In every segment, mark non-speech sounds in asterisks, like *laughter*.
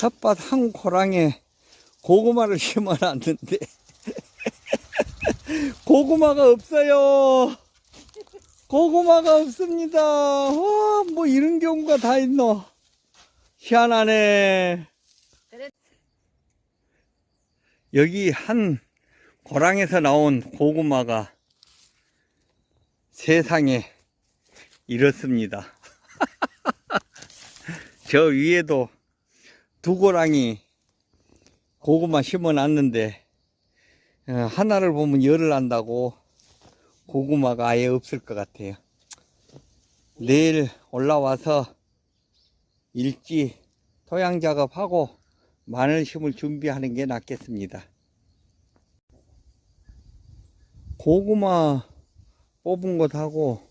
텃밭 한 고랑에 고구마를 *laughs* 심어놨는데 고구마가 없어요. 고구마가 없습니다. 와, 뭐 이런 경우가 다 있노. 희한하네. 여기 한 고랑에서 나온 고구마가 세상에 이렇습니다. *laughs* 저 위에도 두 고랑이 고구마 심어 놨는데 어, 하나를 보면 열을 난다고 고구마가 아예 없을 것 같아요. 내일 올라와서 일지 토양 작업하고 마늘 심을 준비하는 게 낫겠습니다. 고구마 뽑은 곳하고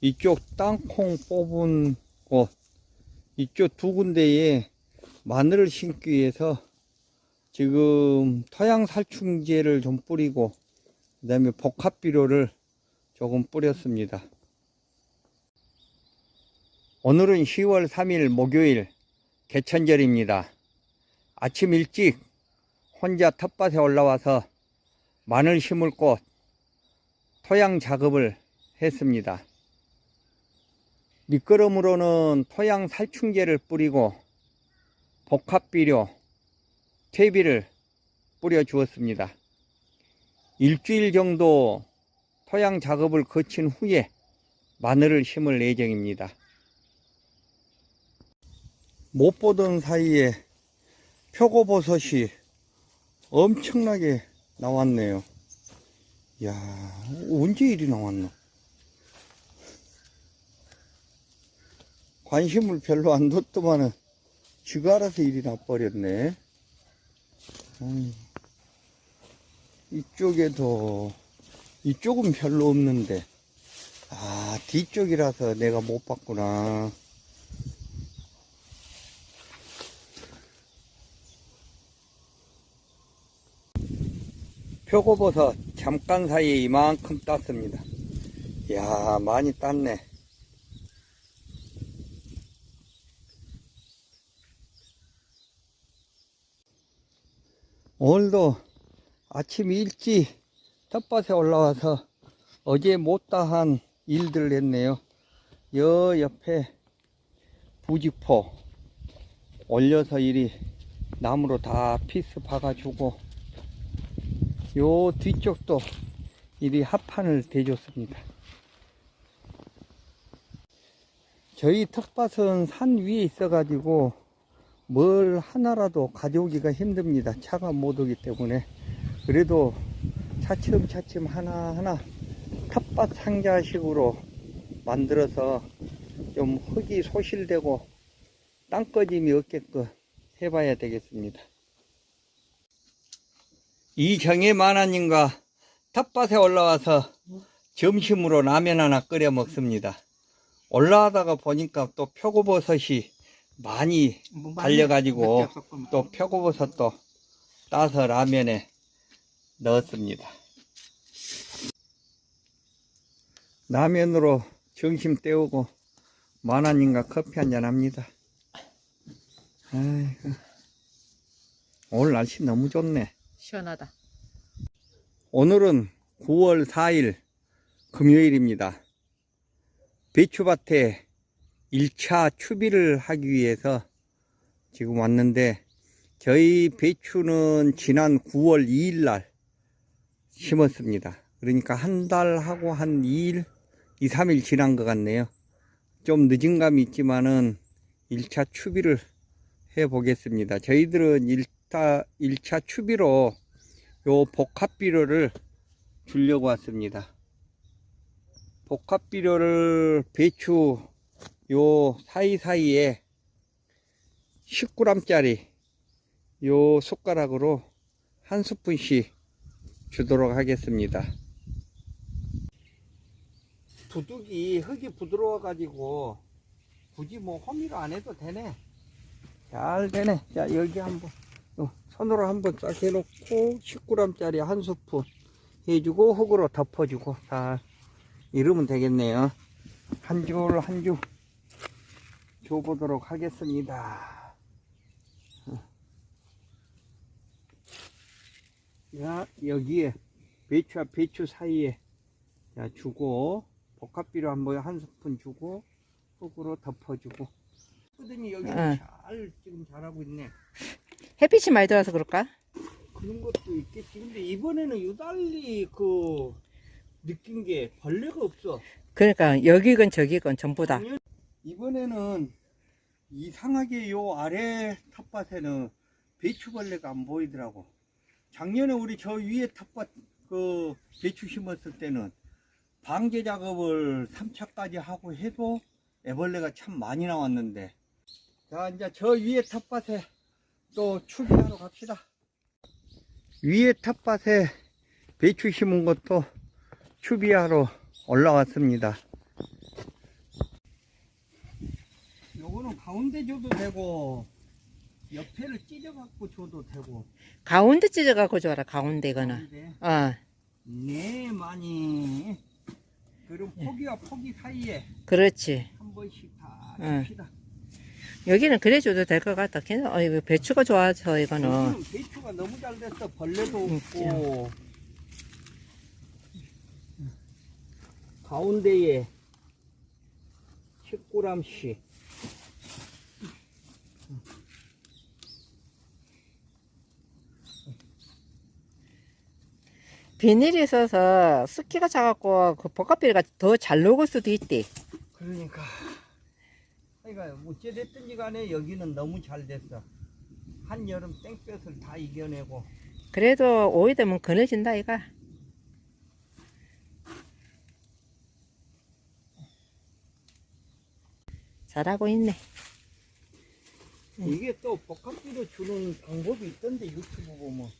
이쪽 땅콩 뽑은 곳 이쪽 두 군데에 마늘을 심기 위해서 지금 토양 살충제를 좀 뿌리고 그 다음에 복합 비료를 조금 뿌렸습니다. 오늘은 10월 3일 목요일 개천절입니다. 아침 일찍 혼자 텃밭에 올라와서 마늘 심을 곳 토양 작업을 했습니다. 미끄럼으로는 토양 살충제를 뿌리고 복합비료, 퇴비를 뿌려 주었습니다. 일주일 정도 토양 작업을 거친 후에 마늘을 심을 예정입니다. 못 보던 사이에 표고버섯이 엄청나게 나왔네요. 야 언제 일이 나왔노? 관심을 별로 안 뒀더만은 지가 알아서 일이 나버렸네. 음, 이쪽에도 이쪽은 별로 없는데 아 뒤쪽이라서 내가 못 봤구나. 표고버섯 잠깐 사이에 이만큼 땄습니다. 이야 많이 땄네. 오늘도 아침 일찍 텃밭에 올라와서 어제 못다한 일들을 했네요. 여 옆에 부지포 올려서 이리 나무로 다 피스 박아주고 요 뒤쪽도 이리 합판을 대줬습니다. 저희 텃밭은 산 위에 있어 가지고 뭘 하나라도 가져오기가 힘듭니다. 차가 못 오기 때문에. 그래도 차츰차츰 하나하나 텃밭 상자식으로 만들어서 좀 흙이 소실되고 땅꺼짐이 없게끔 해봐야 되겠습니다. 이정혜 만화님과 텃밭에 올라와서 점심으로 라면 하나 끓여 먹습니다. 올라가다가 보니까 또 표고버섯이 많이 달려가지고 또 표고버섯도 따서 라면에 넣었습니다. 라면으로 점심 때우고 만화님과 커피 한잔 합니다. 아이고, 오늘 날씨 너무 좋네. 시원하다. 오늘은 9월 4일 금요일입니다. 배추밭에 1차 추비를 하기 위해서 지금 왔는데 저희 배추는 지난 9월 2일 날 심었습니다. 그러니까 한 달 하고 한 2일, 2, 3일 지난 것 같네요. 좀 늦은 감이 있지만은 1차 추비를 해 보겠습니다. 저희들은 1차, 1차 추비로 요 복합비료를 주려고 왔습니다. 복합비료를 배추 요 사이사이에 10g짜리 요 숟가락으로 한 스푼씩 주도록 하겠습니다. 두둑이 흙이 부드러워 가지고 굳이 뭐 호미로 안 해도 되네. 잘 되네. 자, 여기 한번 어, 손으로 한번 쫙 해놓고 10g짜리 한 스푼 해주고 흙으로 덮어주고 잘 이러면 되겠네요. 한 줄 한줄 줘보도록 하겠습니다. 자, 여기에 배추와 배추 사이에 자, 주고 복합비료 한번 한 스푼 주고 흙으로 덮어주고 꾸준히 여기 응. 잘 지금 잘하고 있네. 햇빛이 많이 들어서 그럴까? 그런 것도 있겠지. 근데 이번에는 유달리 그 느낀 게 벌레가 없어. 그러니까 여기건 저기건 전부 다. 이번에는 이상하게 요 아래 텃밭에는 배추벌레가 안 보이더라고. 작년에 우리 저 위에 텃밭 그 배추 심었을 때는 방제 작업을 3차까지 하고 해도 애벌레가 참 많이 나왔는데 자 이제 저 위에 텃밭에 또 추비하러 갑시다. 위에 텃밭에 배추 심은 것도 추비하러 올라왔습니다. 요거는 가운데 줘도 되고 옆에를 찢어 갖고 줘도 되고 가운데 찢어갖고 줘라, 가운데 이거는. 가운데 어, 네 많이 그리고 포기와 포기 사이에 그렇지. 한 번씩 다 응. 줍시다. 여기는 그래 줘도 될 것 같다. 걔는, 어, 이거 배추가 좋아서 이거는. 배추가 너무 잘 됐어. 벌레도 응, 없고 가운데에 10g씩 비닐이 있어서 습기가 차갖고 그 복합비료가 더 잘 녹을 수도 있대. 그러니까 그러니까 어찌됐든지 간에 여기는 너무 잘 됐어. 한여름 땡볕을 다 이겨내고 그래도 오이 되면 그늘진다, 이가. 잘하고 있네. 이게 또 복합비료 주는 방법이 있던데 유튜브 보면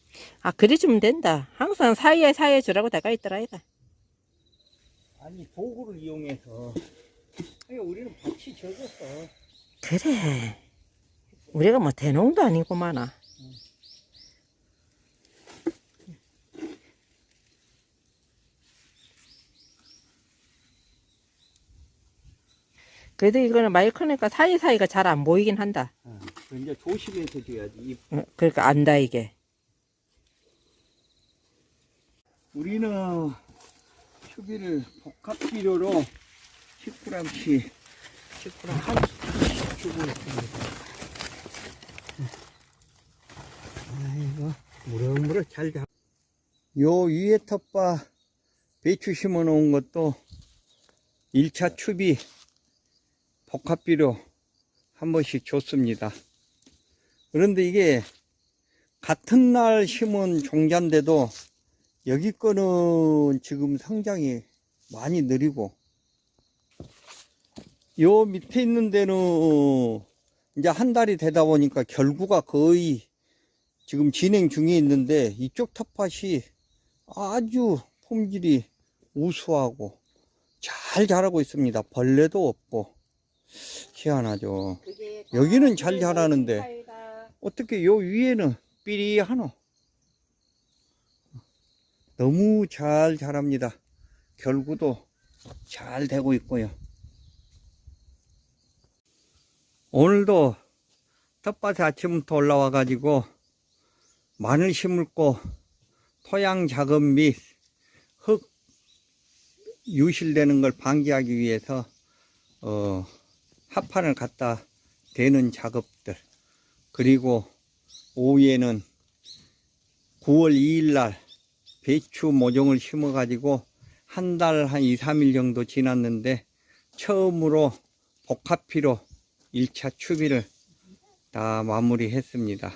아, 그래 주면 된다. 항상 사이에 사이에 주라고 내가 있더라, 이가. 아니 도구를 이용해서 아니, 우리는 밭이 적었어 그래. 우리가 뭐 대농도 아니고만아. 그래도 이거는 많이 크니까 사이사이가 잘 안 보이긴 한다. 어, 그 이제 조심해서 줘야지 이- 어, 그러니까 안다, 이게. 우리는 추비를 복합 비료로 10g씩 10g 한 스푼씩 주고 있습니다 아이고 무럭무럭 잘 잡. 요 위에 텃밭 배추 심어 놓은 것도 1차 추비 복합비료 한 번씩 줬습니다. 그런데 이게 같은 날 심은 종자인데도 여기 거는 지금 성장이 많이 느리고 요 밑에 있는 데는 이제 한 달이 되다 보니까 결구가 거의 지금 진행 중에 있는데 이쪽 텃밭이 아주 품질이 우수하고 잘 자라고 있습니다. 벌레도 없고 희한하죠. 여기는 잘 자라는데 어떻게 요 위에는 삐리하노? 너무 잘 자랍니다. 결구도 잘 되고 있고요. 오늘도 텃밭에 아침부터 올라와 가지고 마늘 심을고 토양 작업 및 흙 유실되는 걸 방지하기 위해서 어, 합판을 갖다 대는 작업들 그리고 오후에는 9월 2일 날 배추 모종을 심어 가지고 한달한 2, 3일 정도 지났는데 처음으로 복합피로 1차 추비를 다 마무리했습니다.